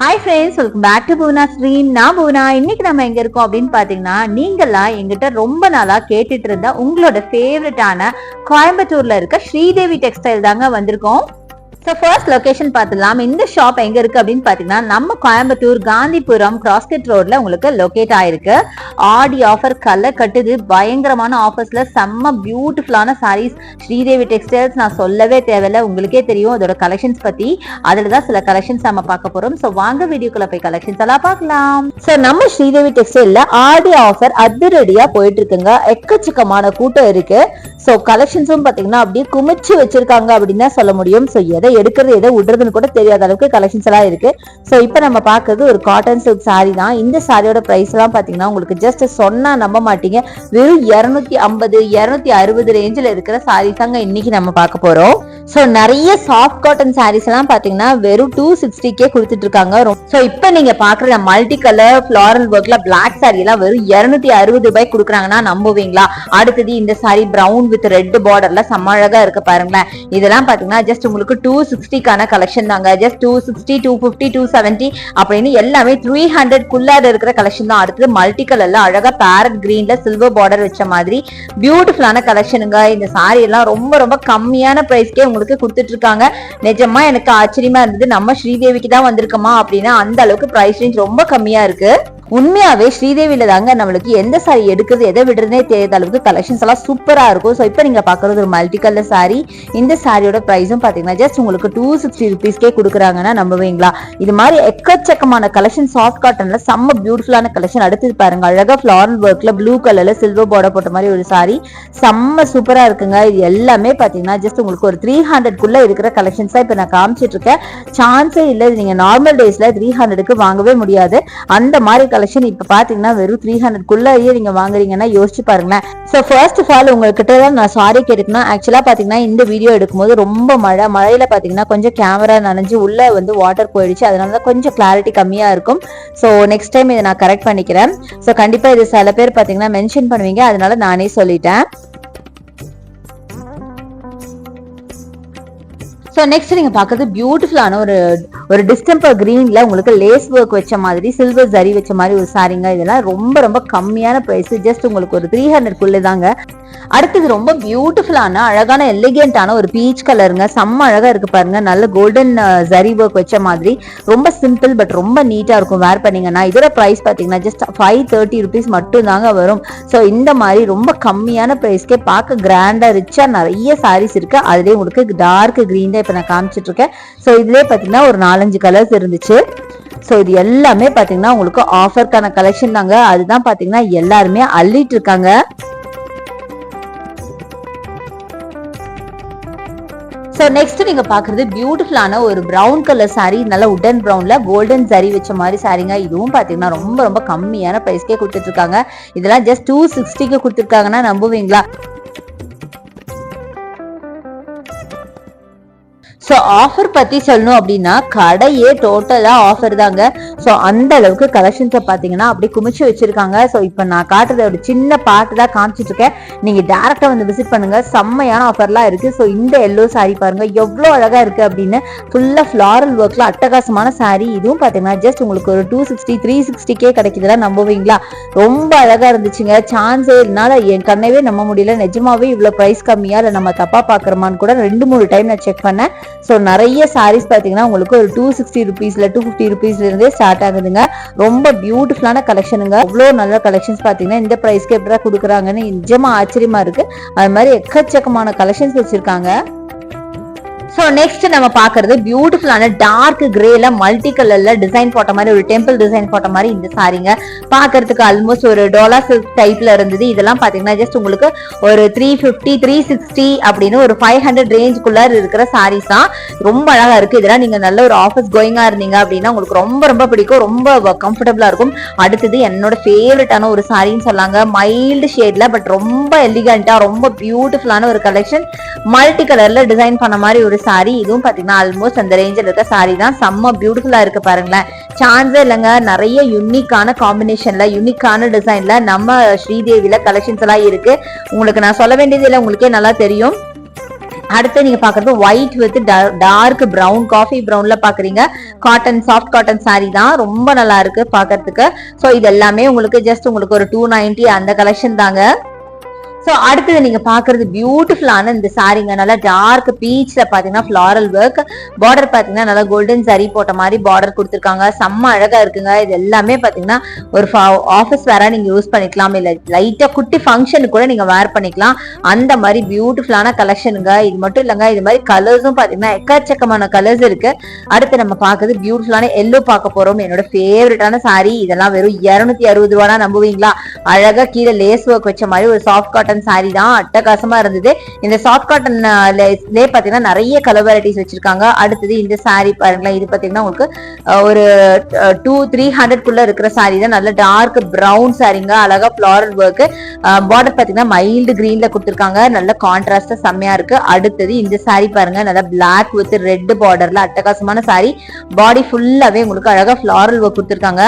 Hi friends welcome back to Poona ஸ்ரீம் நான் பூனா. இன்னைக்கு நம்ம எங்க இருக்கோம் அப்படின்னு பாத்தீங்கன்னா நீங்களா எங்கிட்ட ரொம்ப நாளா கேட்டுட்டு இருந்த உங்களோட ஃபேவரட்டான கோயம்புத்தூர்ல இருக்க ஸ்ரீதேவி டெக்ஸ்டைல் தாங்க வந்திருக்கோம். ஸோ ஃபர்ஸ்ட் லொகேஷன் பார்த்துலாம் இந்த ஷாப் எங்கே இருக்கு அப்படின்னு பார்த்தீங்கன்னா நம்ம கோயம்புத்தூர் காந்திபுரம் கிராஸ்கட் ரோட்ல உங்களுக்கு லொகேட் ஆயிருக்கு. ஆடி ஆஃபர் கலர் கட்டுது. பயங்கரமான ஆஃபர்ஸ்ல செம்ம பியூட்டிஃபுல்லான சாரீஸ் ஸ்ரீதேவி டெக்ஸ்டைல்ஸ் நான் சொல்லவே தேவையில்ல. உங்களுக்கே தெரியும். அதோட கலெக்ஷன்ஸ் பத்தி. அதில் தான் சில கலெக்ஷன்ஸ் நம்ம பார்க்க போறோம். ஸோ வாங்க வீடியோக்குள்ள போய் கலெக்ஷன்ஸ் எல்லாம் பார்க்கலாம். ஸோ நம்ம ஸ்ரீதேவி டெக்ஸ்டைல்ல ஆடி ஆஃபர் அதிரடியாக போயிட்டு இருக்குங்க எக்கச்சக்கமான கூட்டம் இருக்கு. ஸோ கலெக்ஷன்ஸும் பாத்தீங்கன்னா அப்படியே குமிச்சு வச்சிருக்காங்க அப்படின்னு தான் சொல்ல முடியும். ஸோ எதை எடுக்கிறது எதை விடுறதுன்னு கூட தெரியாத அளவுக்கு கலெக்ஷன்ஸ் எல்லாம் இருக்கு. ஸோ இப்போ நம்ம பார்க்கறது ஒரு காட்டன் சில்க் சாரி தான். இந்த சாரியோட ப்ரைஸ் எல்லாம் பார்த்தீங்கன்னா உங்களுக்கு ஜஸ்ட் சொன்னா நம்ப மாட்டீங்க. வெறும் இரநூத்தி ஐம்பது இரநூத்தி அறுபது ரேஞ்சில் இருக்கிற சாரீஸ் தாங்க இன்னைக்கு நம்ம பார்க்க போறோம். ஸோ நிறைய சாஃப்ட் காட்டன் சாரீஸ் எல்லாம் பார்த்தீங்கன்னா வெறும் டூ சிக்ஸ்டிக்கே கொடுத்துட்டு இருக்காங்க ஸோ இப்போ நீங்க பாக்குற மல்டி கலர் ஃபிளாரல் ஒர்க்ல பிளாக் சாரி எல்லாம் வெறும் இரநூத்தி அறுபது ரூபாய் கொடுக்குறாங்கன்னா நம்புவீங்களா? அடுத்தது இந்த சாரி ப்ரௌன் வித் ரெட் பார்டர்ல செம்ம அழகா இருக்கு பாருங்களேன். இதெல்லாம் பாத்தீங்கன்னா ஜஸ்ட் உங்களுக்கு டூ சிக்ஸ்டிக்கான கலெக்ஷன் தாங்க. Just two sixty two fifty two seventy அப்படின்னு எல்லாமே த்ரீ ஹண்ட்ரட் குள்ளாட இருக்கிற கலெக்ஷன் தான். அடுத்தது மல்டி கலர்ல அழகா பேரட் கிரீன்ல சில்வர் பார்டர் வச்ச மாதிரி பியூட்டிஃபுல்லான கலெக்ஷனுங்க இந்த சாரி எல்லாம் ரொம்ப ரொம்ப கம்மியான பிரைஸ்க்கே உங்களுக்கு கொடுத்துட்டு இருக்காங்க நிஜமா எனக்கு ஆச்சரியமா இருந்தது. நம்ம ஸ்ரீதேவிக்கு தான் வந்திருக்கோமா அப்படின்னா அந்த அளவுக்கு பிரைஸ் ரேஞ்ச் ரொம்ப கம்மியா இருக்கு. உண்மையாவே ஸ்ரீதேவியில தாங்க நம்மளுக்கு எந்த சாரி எடுக்கிறது எதை விடுறதே தெரியாத அளவுக்கு கலெக்ஷன்ஸ் எல்லாம் சூப்பரா இருக்கும். ஸோ இப்போ நீங்க பாக்குறது ஒரு மல்டி கலர் சாரி இந்த சாரியோட ப்ரைஸும் பாத்தீங்கன்னா ஜஸ்ட் உங்களுக்கு டூ சிக்ஸ்டி ருபீஸ்க்கே கொடுக்குறாங்கன்னா நம்புவீங்களா? இது மாதிரி எக்கச்சக்கமான கலெக்ஷன் சாஃப்ட் காட்டன்ல செம்ம பியூட்டிஃபுல்லான கலெக்ஷன் அடுத்தது பாருங்க அழகா ஃபிளாரல் ஒர்க்ல ப்ளூ கலர்ல சில்வர் பார்டர் போட்ட மாதிரி ஒரு சாரி செம்ம சூப்பரா இருக்குங்க. இது எல்லாமே பாத்தீங்கன்னா ஜஸ்ட் உங்களுக்கு ஒரு த்ரீ ஹண்ட்ரட்குள்ள இருக்கிற கலெக்ஷன்ஸா இப்போ நான் காமிச்சிட்டு இருக்கேன். சான்ஸே இல்லை நீங்க நார்மல் டேஸ்ல த்ரீ ஹண்ட்ரடுக்கு வாங்கவே முடியாது. அந்த மாதிரி கலெக்ஷன் இப்ப பாத்தீங்கன்னா வெறும் த்ரீ ஹண்ட்ரட் குள்ளேயே நீங்க வாங்குறீங்கன்னா யோசிச்சு பாருங்களேன். ஸோ ஃபர்ஸ்ட் ஆஃப் ஆல் உங்ககிட்ட தான் நான் சாரி கேட்டுக்கணும். ஆக்சுவலா பாத்தீங்கன்னா இந்த வீடியோ எடுக்கும்போது ரொம்ப மழை. மழையில பாத்தீங்கன்னா கொஞ்சம் கேமரா நனைஞ்சு உள்ள வந்து வாட்டர் போயிடுச்சு. அதனால தான் கொஞ்சம் கிளாரிட்டி கம்மியா இருக்கும். ஸோ நெக்ஸ்ட் டைம் இதை நான் கரெக்ட் பண்ணிக்கிறேன். ஸோ கண்டிப்பா இது சில பேர் பாத்தீங்கன்னா மென்ஷன் பண்ணுவீங்க. அதனால நானே சொல்லிட்டேன். ஸோ நெக்ஸ்ட் நீங்கள் பார்க்கறது பியூட்டிஃபுல்லான ஒரு ஒரு டிஸ்டம்பர் க்ரீனில் உங்களுக்கு லேஸ் ஒர்க் வச்ச மாதிரி சில்வர் ஜரி வச்ச மாதிரி ஒரு சாரிங்க இதெல்லாம் ரொம்ப ரொம்ப கம்மியான ப்ரைஸ் ஜஸ்ட் உங்களுக்கு ஒரு த்ரீ ஹண்ட்ரட்குள்ளே தாங்க. அடுத்தது ரொம்ப பியூட்டிஃபுல்லான அழகான எலிகென்ட்டான ஒரு பீச் கலருங்க செம்ம அழகாக இருக்கு பாருங்க. நல்ல கோல்டன் ஜரி ஒர்க் வச்ச மாதிரி. ரொம்ப சிம்பிள் பட் ரொம்ப நீட்டாக இருக்கும் வேர் பண்ணீங்கன்னா. இதோட ப்ரைஸ் பார்த்தீங்கன்னா ஜஸ்ட் ஃபைவ் தேர்ட்டி ருபீஸ் மட்டும் தாங்க வரும். ஸோ இந்த மாதிரி ரொம்ப கம்மியான ப்ரைஸ்க்கே பார்க்க கிராண்டாக ரிச்சாக நிறைய சாரீஸ் இருக்கு. அதுலேயே உங்களுக்கு டார்க் க்ரீன் தான் இப்போ நான் காமிச்சிட்டு இருக்கேன் ஸோ இதுலேயே பார்த்தீங்கன்னா ஒரு நாலஞ்சு கலர்ஸ் இருந்துச்சு. ஸோ இது எல்லாமே பார்த்தீங்கன்னா உங்களுக்கு ஆஃபர்க்கான கலெக்ஷன் தாங்க. அதுதான் பார்த்தீங்கன்னா எல்லாருமே அள்ளிட்டு இருக்காங்க ஸோ நெக்ஸ்ட் நீங்க பாக்குறது பியூட்டிஃபுல்லான ஒரு பிரவுன் கலர் சாரி நல்ல உடன் பிரவுன்ல கோல்டன் சரி வச்ச மாதிரி சாரீங்க இதுவும் பாத்தீங்கன்னா ரொம்ப ரொம்ப கம்மியான பிரைஸ்க்கே கொடுத்துட்டு இருக்காங்க இதெல்லாம் ஜஸ்ட் டூ சிக்ஸ்டிக்கு கொடுத்துருக்காங்கன்னா நம்புவீங்களா? ஸோ ஆஃபர் பற்றி சொல்லணும் அப்படின்னா கடையே டோட்டலாக ஆஃபர் தாங்க. ஸோ அந்த அளவுக்கு கலெக்ஷன்ஸை பார்த்தீங்கன்னா அப்படியே குமிச்சு வச்சிருக்காங்க. ஸோ இப்போ நான் காட்டுறத ஒரு சின்ன பாட்டு தான் காமிச்சிட்டு இருக்கேன். டேரெக்டாக வந்து விசிட் பண்ணுங்க. செம்மையான ஆஃபர்லாம் இருக்குது ஸோ இந்த எல்லோ saree பாருங்க. எவ்வளோ அழகாக இருக்குது அப்படின்னு. ஃபுல்லாக ஃப்ளாரல் ஒர்க்கில் அட்டகாசமான சாரீ இதுவும் பார்த்தீங்கன்னா ஜஸ்ட் உங்களுக்கு ஒரு டூ சிக்ஸ்டி த்ரீ சிக்ஸ்டிக்கே கிடைக்குதுலாம் நம்புவீங்களா? ரொம்ப அழகாக இருந்துச்சுங்க. சான்ஸே இருந்தால என் கண்ணவே நம்ப முடியல. நிஜமாவே இவ்வளோ ப்ரைஸ் கம்மியாக இல்லை நம்ம தப்பாக பார்க்குறோமான்னு கூட ரெண்டு மூணு டைம் நான் செக் பண்ணேன். ஸோ நிறைய சாரீஸ் பார்த்தீங்கன்னா உங்களுக்கு ஒரு டூ சிக்ஸ்டி ருபீஸ்ல டூ ஃபிஃப்டி ருபீஸ்லேருந்தே ஸ்டார்ட் ஆகுதுங்க. ரொம்ப பியூட்டிஃபுல்லான கலெக்ஷனுங்க அவ்வளோ நல்ல கலெக்ஷன்ஸ் பார்த்தீங்கன்னா இந்த ப்ரைஸ்க்கு எப்படி கொடுக்குறாங்கன்னு நிஜமா ஆச்சரியமா இருக்கு. அது மாதிரி எக்கச்சக்கமான கலெக்ஷன்ஸ் வச்சிருக்காங்க. ஸோ நெக்ஸ்ட் நம்ம பார்க்கறது பியூட்டிஃபுல்லான டார்க் கிரேல மல்டி கலர்ல டிசைன் போட்ட மாதிரி ஒரு டெம்பிள் டிசைன் போட்ட மாதிரி இந்த சாரீங்க பார்க்கறதுக்கு ஆல்மோஸ்ட் ஒரு டோலா சில்க் டைப்ல இருந்தது. இதெல்லாம் பார்த்தீங்கன்னா ஜஸ்ட் உங்களுக்கு ஒரு த்ரீ ஃபிஃப்டி த்ரீ சிக்ஸ்டி அப்படின்னு ஒரு ஃபைவ் ஹண்ட்ரட் ரேஞ்சுக்குள்ள இருக்கிற சாரீஸ் தான். ரொம்ப அழகா இருக்கு. இதெல்லாம் நீங்க நல்ல ஒரு ஆஃபீஸ் கோயிங்கா இருந்தீங்க அப்படின்னா உங்களுக்கு ரொம்ப ரொம்ப பிடிக்கும். ரொம்ப கம்ஃபர்டபுளா இருக்கும். அடுத்தது என்னோட ஃபேவரட்டான ஒரு சாரின்னு சொல்லாங்க. மைல்டு ஷேட்ல பட் ரொம்ப எலிகண்டா ரொம்ப பியூட்டிஃபுல்லான ஒரு கலெக்ஷன் மல்டி கலர்ல டிசைன் பண்ண மாதிரி ஒரு சாரி இதுவும் பார்த்தீங்கன்னா ஆல்மோஸ்ட் அந்த ரேஞ்சில் இருக்க சாரி தான். செம்ம பியூட்டிஃபுல்லாக இருக்கு பாருங்களேன். சான்ஸே இல்லைங்க. நிறைய யூனிக்கான காம்பினேஷன்ல யூனிக்கான டிசைன்ல நம்ம ஸ்ரீதேவியில் கலெக்ஷன்ஸ் எல்லாம் இருக்கு. உங்களுக்கு நான் சொல்ல வேண்டியது இல்லை உங்களுக்கே நல்லா தெரியும். அடுத்து நீங்க பாக்குறது white with dark brown coffee ப்ரௌன்ல பாக்குறீங்க. காட்டன் சாஃப்ட் காட்டன் சாரி தான். ரொம்ப நல்லா இருக்கு பாக்குறதுக்கு. ஸோ இது எல்லாமே உங்களுக்கு ஜஸ்ட் உங்களுக்கு ஒரு டூ நைன்டி அந்த கலெக்ஷன் தாங்க. ஸோ அடுத்தது நீங்க பாக்குறது பியூட்டிஃபுல்லான இந்த சாரீங்க நல்லா டார்க் பீச்ல பாத்தீங்கன்னா ஃபிளாரல் ஒர்க் பார்டர் பாத்தீங்கன்னா நல்லா கோல்டன் சரி போட்ட மாதிரி பார்டர் கொடுத்துருக்காங்க. செம்ம அழகா இருக்குங்க. இது எல்லாமே பாத்தீங்கன்னா ஒரு ஆஃபீஸ் வேற நீங்க யூஸ் பண்ணிக்கலாம். இல்ல லைட்டா குட்டி ஃபங்க்ஷனுக்கு கூட நீங்க வேர் பண்ணிக்கலாம். அந்த மாதிரி பியூட்டிஃபுல்லான கலெக்ஷனுங்க இது மட்டும் இல்லைங்க. இது மாதிரி கலர்ஸும் பாத்தீங்கன்னா எக்கச்சக்கமான கலர்ஸ் இருக்கு. அடுத்து நம்ம பாக்குறது பியூட்டிஃபுல்லான எல்லோ பார்க்க போறோம். என்னோட ஃபேவரட்டான சாரி இதெல்லாம் வெறும் இருநூத்தி அறுபது ரூபானா நம்புவீங்களா? அழகா கீழே லேஸ் ஒர்க் வச்ச மாதிரி ஒரு சாஃப்ட் காட்டன் saree தான் அட்டகாசமா இருந்தது. இந்த சாஃப்ட் காட்டன் லே பாத்தீங்கன்னா நிறைய கலர் வெரைட்டிஸ் வச்சிருக்காங்க. அடுத்தது இந்த சாரி பாருங்களேன் இது பாத்தீங்கன்னா உங்களுக்கு ஒரு டூ த்ரீ ஹண்ட்ரட்குள்ள இருக்கிற சாரி தான். நல்ல டார்க் ப்ரௌன் சாரிங்க அழகா ஃபிளாரல் ஒர்க் பார்டர் பாத்தீங்கன்னா மைல்டு கிரீன்ல கொடுத்துருக்காங்க. நல்ல கான்ட்ராஸ்டா செம்மையா இருக்கு. அடுத்தது இந்த சாரி பாருங்க நல்லா பிளாக் வித் ரெட் பார்டர்ல அட்டகாசமான சாரி பாடி ஃபுல்லாவே உங்களுக்கு அழகா ஃபிளாரல் ஒர்க் கொடுத்துருக்காங்க.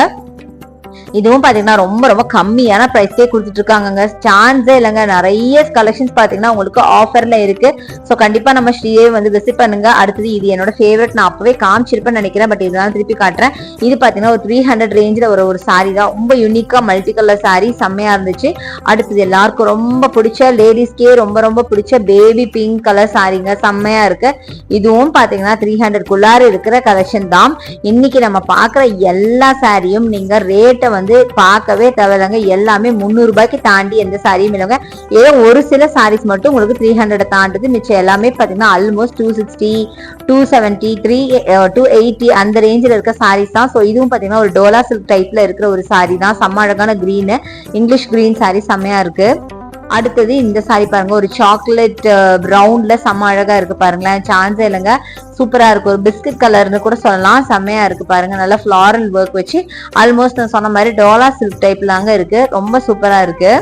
இதுவும் பாத்தீங்கன்னா ரொம்ப ரொம்ப கம்மியான ப்ரைஸ்க்கே கொடுத்துட்டு இருக்காங்க சான்ஸே இல்லைங்க. நிறைய கலெக்ஷன்ஸ் பாத்தீங்கன்னா உங்களுக்கு ஆஃபர்ல இருக்கு. ஸோ கண்டிப்பா நம்ம ஸ்ரீயே வந்து விசிட் பண்ணுங்க. அடுத்தது இது என்னோட ஃபேவரட் நான் அப்பவே காமிச்சிருப்பேன்னு நினைக்கிறேன். பட் இதெல்லாம் திருப்பி காட்டுறேன். இது பாத்தீங்கன்னா ஒரு த்ரீ ஹண்ட்ரட் ரேஞ்சில் ஒரு ஒரு சாரி தான். ரொம்ப யூனிக்கா மல்டி கலர் சாரி செம்மையா இருந்துச்சு. அடுத்தது எல்லாருக்கும் ரொம்ப பிடிச்ச லேடிஸ்க்கே ரொம்ப ரொம்ப பிடிச்ச பேபி பிங்க் கலர் சாரீங்க செம்மையா இருக்கு. இதுவும் பாத்தீங்கன்னா த்ரீ ஹண்ட்ரட் குள்ளார இருக்கிற கலெக்ஷன் தான். இன்னைக்கு நம்ம பாக்குற எல்லா சாரியும் நீங்க ரேட்டை வந்து பார்க்கவே தேவையில்லைங்க. எல்லாமே முந்நூறுபாய்க்கு தாண்டி எந்த சாரியும் இல்லைங்க. ஏதோ ஒரு சில சாரீஸ் மட்டும் உங்களுக்கு த்ரீ ஹண்ட்ரட் தாண்டுது. மிச்சம் எல்லாமே பார்த்தீங்கன்னா almost two sixty two seventy three two eighty அந்த ரேஞ்சில் இருக்க சாரீஸ் தான். ஸோ இதுவும் பார்த்தீங்கன்னா ஒரு டோலா சில்க் டைப்பில் இருக்கிற ஒரு சாரி தான். செம்ம அழகான க்ரீனு இங்கிலீஷ் க்ரீன் saree செம்மையாக இருக்குது அடுத்தது இந்த சாரி பாருங்க ஒரு சாக்லேட் ப்ரௌன்ல செம்ம அழகா இருக்கு பாருங்களேன். சான்ஸே இல்லைங்க. சூப்பரா இருக்கு. ஒரு பிஸ்கட் கலர்னு கூட சொல்லலாம். செம்மையா இருக்கு பாருங்க. நல்லா ஃபிளாரல் ஒர்க் வச்சு ஆல்மோஸ்ட் நான் சொன்ன மாதிரி டோலா சில்க் டைப்லாங்க இருக்கு. ரொம்ப சூப்பரா இருக்கு.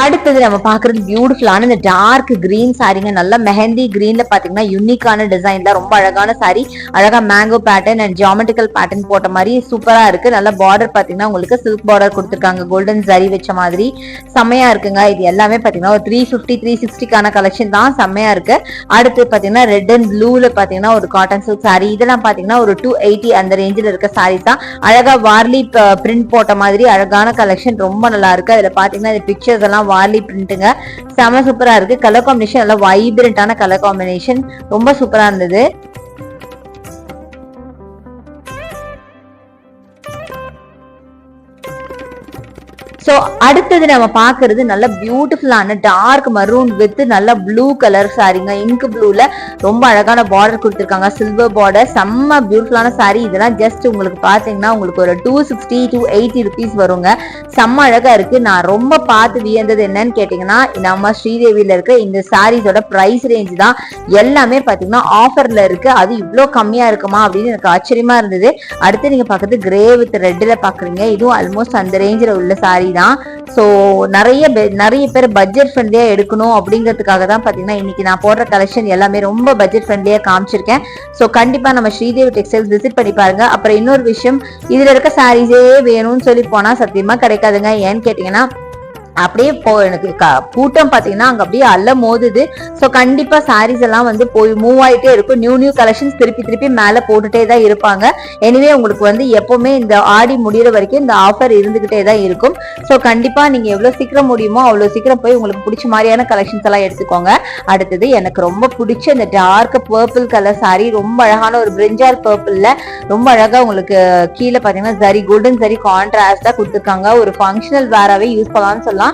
அடுத்தது நம்ம பாக்குறது பியூட்டிஃபுல்லான இந்த டார்க் கிரீன் சாரீங்க. நல்லா மெஹந்தி கிரீன்ல பாத்தீங்கன்னா யூனிக்கான டிசைன்ல ரொம்ப அழகான சாரி அழகா mango pattern and geometrical pattern போட்ட மாதிரி சூப்பரா இருக்கு. நல்ல பார்டர் பாத்தீங்கன்னா உங்களுக்கு சில்க் பார்டர் கொடுத்துருக்காங்க. கோல்டன் ஜரி வச்ச மாதிரி. செம்மையா இருக்குங்க. இது எல்லாமே பாத்தீங்கன்னா ஒரு த்ரீ ஃபிஃப்டி த்ரீ சிக்ஸ்டிக்கான கலெக்ஷன் தான். செம்மையா இருக்கு. அடுத்து பாத்தீங்கன்னா ரெட் அண்ட் ப்ளூல பாத்தீங்கன்னா ஒரு காட்டன் சில்க் சாரி இதெல்லாம் பாத்தீங்கன்னா ஒரு டூ எயிட்டி அந்த ரேஞ்சில் இருக்க சாரீஸ் தான். அழகா வார்லி பிரிண்ட் uh, போட்ட மாதிரி அழகான கலெக்ஷன் ரொம்ப நல்லா இருக்கு. அதுல பாத்தீங்கன்னா இந்த பிக்சர்ஸ் எல்லாம் வார்லி பிரிண்ட்டுங்க செம சூப்பரா இருக்கு. கலர் காம்பினேஷன் நல்லா வைப்ரண்ட்டான கலர் காம்பினேஷன் ரொம்ப சூப்பரா இருந்தது. ஸோ அடுத்தது நம்ம பார்க்கறது நல்ல பியூட்டிஃபுல்லான டார்க் மரூன் வித் நல்ல ப்ளூ கலர் சாரீங்க இங்க் ப்ளூவில் ரொம்ப அழகான பார்டர் கொடுத்துருக்காங்க. சில்வர் பார்டர் செம்ம பியூட்டிஃபுல்லான சாரி இதெல்லாம் ஜஸ்ட் உங்களுக்கு பார்த்தீங்கன்னா உங்களுக்கு ஒரு two sixty two eighty rupees வருங்க. செம்ம அழகாக இருக்குது நான் ரொம்ப பார்த்து வியந்தது என்னன்னு கேட்டிங்கன்னா நம்ம ஸ்ரீதேவியில் இருக்க இந்த சாரீஸோட ப்ரைஸ் ரேஞ்ச் தான் எல்லாமே பார்த்தீங்கன்னா ஆஃபரில் இருக்குது அது இவ்வளோ கம்மியாக இருக்குமா அப்படின்னு எனக்கு ஆச்சரியமாக இருந்தது. அடுத்து நீங்கள் பார்க்குறது கிரே வித் ரெட்டில் பார்க்குறீங்க. இதுவும் ஆல்மோஸ்ட் அந்த ரேஞ்சில் உள்ள சாரீ தான் ஸோ நிறைய நிறைய பேர் பட்ஜெட் ஃப்ரெண்ட்லியாக எடுக்கணும் அப்படிங்கிறதுக்காக தான் பார்த்தீங்கன்னா இன்னைக்கு நான் போடுற கலெக்ஷன் எல்லாமே ரொம்ப பட்ஜெட் ஃப்ரெண்ட்லியாக காமிச்சிருக்கேன். ஸோ கண்டிப்பாக நம்ம ஸ்ரீதேவி டெக்ஸ்டைல்ஸ் விசிட் பண்ணி பாருங்க. அப்புறம் இன்னொரு விஷயம் இதில் இருக்க சாரீஸே வேணும்னு சொல்லி போனால் சத்தியமாக கிடைக்காதுங்க. ஏன்னு கேட்டிங்கன்னா அப்படியே போ எனக்கு க- கூட்டம் பாத்தீங்கன்னா அங்க அப்படியே அல்ல மோதுது. ஸோ கண்டிப்பா சாரீஸ் எல்லாம் வந்து போய் மூவ் ஆயிட்டே இருக்கும். நியூ நியூ கலெக்ஷன்ஸ் திருப்பி திருப்பி மேல போட்டுட்டே தான் இருப்பாங்க. எனிவே உங்களுக்கு வந்து எப்பவுமே இந்த ஆடி முடிகிற வரைக்கும் இந்த ஆஃபர் இருந்துகிட்டே தான் இருக்கும். ஸோ கண்டிப்பா நீங்க எவ்வளவு சீக்கிரம் முடியுமோ அவ்வளவு சீக்கிரம் போய் உங்களுக்கு பிடிச்ச மாதிரியான கலெக்ஷன்ஸ் எல்லாம் எடுத்துக்கோங்க. அடுத்தது எனக்கு ரொம்ப பிடிச்ச இந்த டார்க் பர்பிள் கலர் சாரீ ரொம்ப அழகான ஒரு பிரிஞ்சார் பர்பிள்ல ரொம்ப அழகா உங்களுக்கு கீழே பாத்தீங்கன்னா சரி கோல்டன் சரி கான்ட்ராஸ்டா கொடுத்துருக்காங்க. ஒரு ஃபங்க்ஷனல் வேறாவே யூஸ் பண்ணலாம்னு சொல்லலாம்.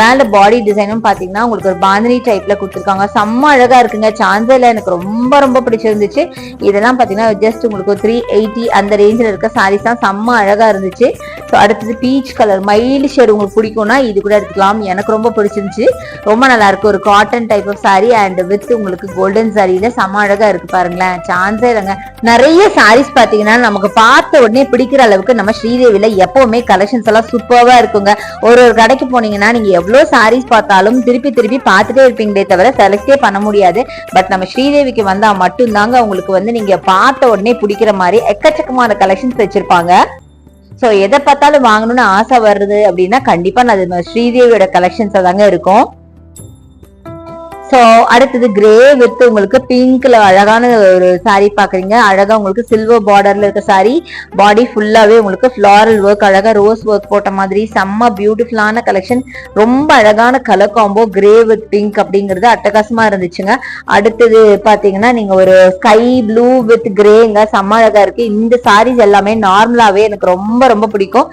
மேல பாடி டிசைனும் பாத்தீங்கன்னா உங்களுக்கு ஒரு பாந்தினி டைப்ல கொடுத்துருக்காங்க. செம்ம அழகா இருக்குங்க. சான்சேல எனக்கு ரொம்ப ரொம்ப பிடிச்சிருந்துச்சு. இதெல்லாம் பாத்தீங்கன்னா ஜஸ்ட் உங்களுக்கு ஒரு த்ரீ எயிட்டி அந்த ரேஞ்சில் இருக்க சாரீஸ் தான். செம்ம அழகா இருந்துச்சு. ஸோ அடுத்தது பீச் கலர் மைல்டு ஷேட் உங்களுக்கு பிடிக்கும்னா இது கூட எடுத்துக்கலாம். எனக்கு ரொம்ப பிடிச்சிருந்துச்சு. ரொம்ப நல்லா இருக்கு. ஒரு cotton type of sari and with உங்களுக்கு கோல்டன் சாரியில செம்ம அழகா இருக்கு பாருங்களேன். சான்ஸே இல்லைங்க. நிறைய சாரீஸ் பாத்தீங்கன்னா நமக்கு பார்த்த உடனே பிடிக்கிற அளவுக்கு நம்ம ஸ்ரீதேவியில எப்பவுமே கலெக்ஷன்ஸ் எல்லாம் சூப்பர்வா இருக்குங்க. ஒரு ஒரு கடைக்கு போனீங்க பார்த்தீங்கன்னா நீங்கள் எவ்வளோ சாரீஸ் பார்த்தாலும் திருப்பி திருப்பி பார்த்துட்டே இருப்பீங்களே தவிர செலக்டே பண்ண முடியாது. பட் நம்ம ஸ்ரீதேவிக்கு வந்தால் மட்டும்தாங்க உங்களுக்கு வந்து நீங்கள் பார்த்த உடனே பிடிக்கிற மாதிரி எக்கச்சக்கமான கலெக்ஷன்ஸ் வச்சுருப்பாங்க. ஸோ எதை பார்த்தாலும் வாங்கணும்னு ஆசை வருது அப்படின்னா கண்டிப்பாக நான் அது ஸ்ரீதேவியோட கலெக்ஷன்ஸாக தாங்க இருக்கும். ஸோ அடுத்தது கிரே வித் உங்களுக்கு பிங்க்ல அழகான ஒரு சாரீ பாக்குறீங்க அழகா உங்களுக்கு சில்வர் பார்டர்ல இருக்க saree. பாடி ஃபுல்லாவே உங்களுக்கு ஃபிளாரல் ஒர்க் அழகா ரோஸ் ஒர்க் போட்ட மாதிரி செம்ம பியூட்டிஃபுல்லான கலெக்ஷன் ரொம்ப அழகான colour combo grey with pink அப்படிங்கிறது அட்டகாசமா இருந்துச்சுங்க. அடுத்தது பாத்தீங்கன்னா நீங்க ஒரு ஸ்கை ப்ளூ வித் கிரேங்க செம்ம அழகா இருக்கு. இந்த சாரீஸ் எல்லாமே நார்மலாவே எனக்கு ரொம்ப ரொம்ப பிடிக்கும்.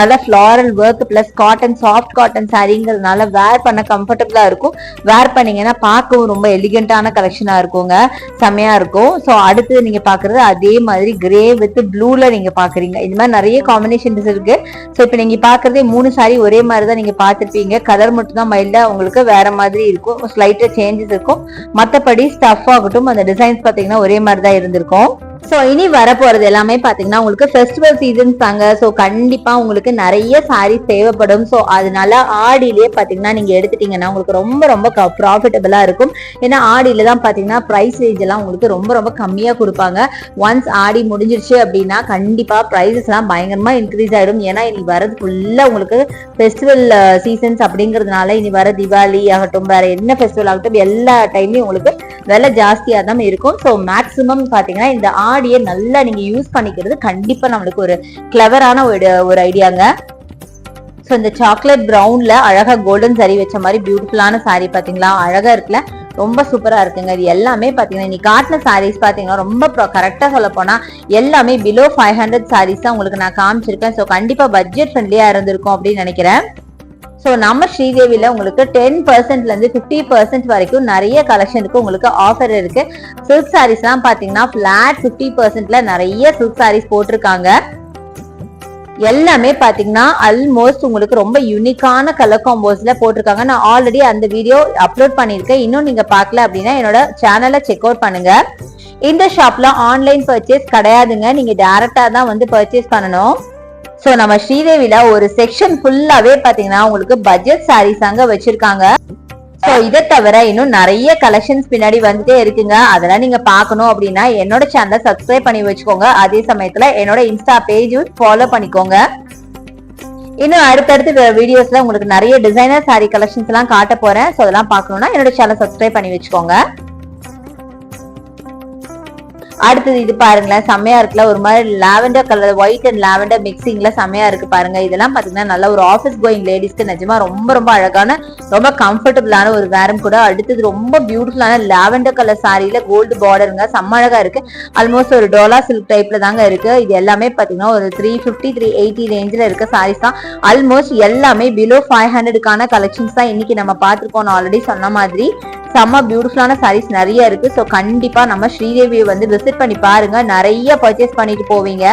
நல்லா floral work plus cotton soft cotton சாரீங்கிறதுனால wear பண்ண கம்ஃபர்டபுளா இருக்கும். வேர் பண்ணீங்கன்னா பார்க்கவும் ரொம்ப எலிகண்டான கலெக்ஷனாக இருக்குங்க. செம்மையா இருக்கும். ஸோ அடுத்து நீங்கள் பார்க்குறது அதே மாதிரி கிரே வித் ப்ளூவில் நீங்கள் பார்க்குறீங்க. இது மாதிரி நிறைய காம்பினேஷன்ஸ் இருக்குது ஸோ இப்போ நீங்கள் பார்க்குறதே மூணு சாரி ஒரே மாதிரி தான் நீங்கள் பார்த்துருப்பீங்க. கலர் மட்டும் தான் மைல்டா உங்களுக்கு வேற மாதிரி இருக்கும். ஸ்லைட்டாக சேஞ்சஸ் இருக்கும். மற்றபடி ஸ்டஃப் ஆகட்டும் அந்த டிசைன்ஸ் பார்த்தீங்கன்னா ஒரே மாதிரி தான் இருந்திருக்கும். ஸோ இனி வரப்போகிறது எல்லாமே பார்த்தீங்கன்னா உங்களுக்கு ஃபெஸ்டிவல் சீசன்ஸ் தாங்க. ஸோ கண்டிப்பாக உங்களுக்கு நிறைய சாரீஸ் தேவைப்படும். ஸோ அதனால ஆடியிலே பார்த்தீங்கன்னா நீங்க எடுத்துட்டீங்கன்னா உங்களுக்கு ரொம்ப ரொம்ப ப்ராஃபிட்டபுளாக இருக்கும். ஏன்னா ஆடியில தான் பாத்தீங்கன்னா ப்ரைஸ் ரேஞ்ச் எல்லாம் உங்களுக்கு ரொம்ப ரொம்ப கம்மியா கொடுப்பாங்க. ஒன்ஸ் ஆடி முடிஞ்சிருச்சு அப்படின்னா கண்டிப்பா ப்ரைஸஸ்லாம் பயங்கரமாக இன்க்ரீஸ் ஆகிடும் ஏன்னா இனி வரது ஃபுல்லா உங்களுக்கு ஃபெஸ்டிவல் சீசன்ஸ் அப்படிங்கிறதுனால இனி வர தீபாவளி ஆகட்டும் வேற என்ன ஃபெஸ்டிவல் ஆகட்டும் எல்லா டைம்லையும் உங்களுக்கு விலை ஜாஸ்தியாக தான் இருக்கும். ஸோ மேக்ஸிமம் பார்த்தீங்கன்னா இந்த ஆடியை நல்லா நீங்கள் யூஸ் பண்ணிக்கிறது கண்டிப்பாக நம்மளுக்கு ஒரு கிளவரான ஒரு ஒரு ஐடியாங்க ஸோ இந்த சாக்லேட் ப்ரௌனில் அழகாக கோல்டன் சரி வச்ச மாதிரி பியூட்டிஃபுல்லான சாரி பார்த்தீங்களா அழகாக இருக்குல்ல? ரொம்ப சூப்பராக இருக்குங்க. இது எல்லாமே பார்த்தீங்கன்னா நீ காட்டின சாரீஸ் பார்த்தீங்கன்னா ரொம்ப கரெக்டாக சொல்ல போனால் எல்லாமே பிலோ ஃபைவ் ஹண்ட்ரட் சாரீஸ் தான் உங்களுக்கு நான் காமிச்சிருக்கேன். ஸோ கண்டிப்பாக பட்ஜெட் ஃப்ரெண்ட்லியாக இருந்திருக்கும் அப்படின்னு நினைக்கிறேன். ஸோ நம்ம ஸ்ரீதேவியில் உங்களுக்கு டென் பர்சன்ட்லேருந்து ஃபிஃப்டி பர்சன்ட் வரைக்கும் நிறைய கலெக்ஷனுக்கு உங்களுக்கு ஆஃபர் இருக்கு. சில்க் சாரீஸ்லாம் பார்த்தீங்கன்னா ஃப்ளாட் ஃபிஃப்டி பர்சன்ட்ல நிறைய சில்க் சாரீஸ் போட்டிருக்காங்க. எல்லாமே பாத்தீங்கன்னா ஆல்மோஸ்ட் உங்களுக்கு ரொம்ப யூனிக்கான கலர் காம்போஸ்ல போட்டிருக்காங்க. நான் ஆல்ரெடி அந்த வீடியோ அப்லோட் பண்ணிருக்கேன் இன்னும் நீங்க பார்க்கல அப்படின்னா என்னோட சேனலை செக் அவுட் பண்ணுங்க. இந்த ஷாப்ல ஆன்லைன் பர்ச்சேஸ் கிடையாதுங்க. நீங்க டேரக்டா தான் வந்து பர்ச்சேஸ் பண்ணணும். ஸோ நம்ம ஸ்ரீதேவில ஒரு செக்ஷன் ஃபுல்லாவே பாத்தீங்கன்னா உங்களுக்கு பட்ஜெட் சாரீஸ் அங்க வச்சிருக்காங்க. ஸோ இதை தவிர இன்னும் நிறைய கலெக்ஷன்ஸ் பின்னாடி வந்துட்டே இருக்குங்க. அதெல்லாம் நீங்க பார்க்கணும் அப்படின்னா என்னோட சேனலை சப்ஸ்கிரைப் பண்ணி வச்சுக்கோங்க. அதே சமயத்துல என்னோட இன்ஸ்டா பேஜும் ஃபாலோ பண்ணிக்கோங்க. இன்னும் அடுத்தடுத்து வீடியோஸ்ல உங்களுக்கு நிறைய டிசைனர் சாரி கலெக்ஷன்ஸ் எல்லாம் காட்ட போறேன். ஸோ அதெல்லாம் பார்க்கணும்னா என்னோட சேனல் சப்ஸ்கிரைப் பண்ணி வச்சுக்கோங்க. அடுத்தது இது பாருங்களேன் செம்மையா இருக்குல்ல. ஒரு மாதிரி lavender colour white and lavender மிக்சிங்ல செம்மையா இருக்கு பாருங்க. இதெல்லாம் பாத்தீங்கன்னா நல்ல ஒரு ஆஃபீஸ் கோயிங் லேடிஸ்க்கு நிஜமா ரொம்ப ரொம்ப அழகான ரொம்ப கம்ஃபர்டபுளான ஒரு வேரம் கூட. அடுத்தது ரொம்ப பியூட்டிஃபுல்லான லாவெண்டர் கலர் சாரியில கோல்டு பார்டருங்க சம்மழகா இருக்கு. ஆல்மோஸ்ட் ஒரு டோலா சில்க் டைப்ல தாங்க இருக்கு. இது எல்லாமே பாத்தீங்கன்னா ஒரு த்ரீ ஃபிஃப்டி த்ரீ எயிட்டி ரேஞ்சில் இருக்க சாரீஸ் தான். ஆல்மோஸ்ட் எல்லாமே பிலோ ஃபைவ் ஹண்ட்ரடுக்கான கலெக்ஷன்ஸ் தான் இன்னைக்கு நம்ம பார்த்துருக்கோம் நான் ஆல்ரெடி சொன்ன மாதிரி. செம்ம பியூட்டிஃபுல்லான சாரீஸ் நிறைய இருக்கு. ஸோ கண்டிப்பா நம்ம ஸ்ரீதேவியை வந்து விசிட் பண்ணி பாருங்க. நிறைய பர்ச்சேஸ் பண்ணிட்டு போவீங்க.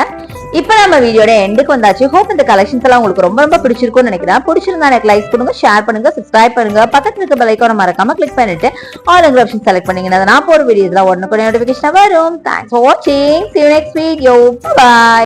இப்போ நம்ம வீடியோட எண்டுக்கு வந்தாச்சு. ஹோப் இந்த கலெக்ஷன்ஸ் எல்லாம் உங்களுக்கு ரொம்ப ரொம்ப பிடிச்சிருக்கும்னு நினைக்கிறேன். பிடிச்சிருந்தா எனக்கு லைக் பண்ணுங்க ஷேர் பண்ணுங்க சப்ஸ்கிரைப் பண்ணுங்க. பக்கத்துல இருக்க பெல் ஐக்கான மறக்காம கிளிக் பண்ணிட்டு ஆல் ஆப்ஷன் செலக்ட் பண்ணீங்கன்னா நான் போற வீடியோஸ்ல உடனுக்குடைய நோட்டிபிகேஷன் வரும். தேங்க்ஸ் ஃபார் வாட்சிங் சி நெக்ஸ்ட் வீடியோ பாய்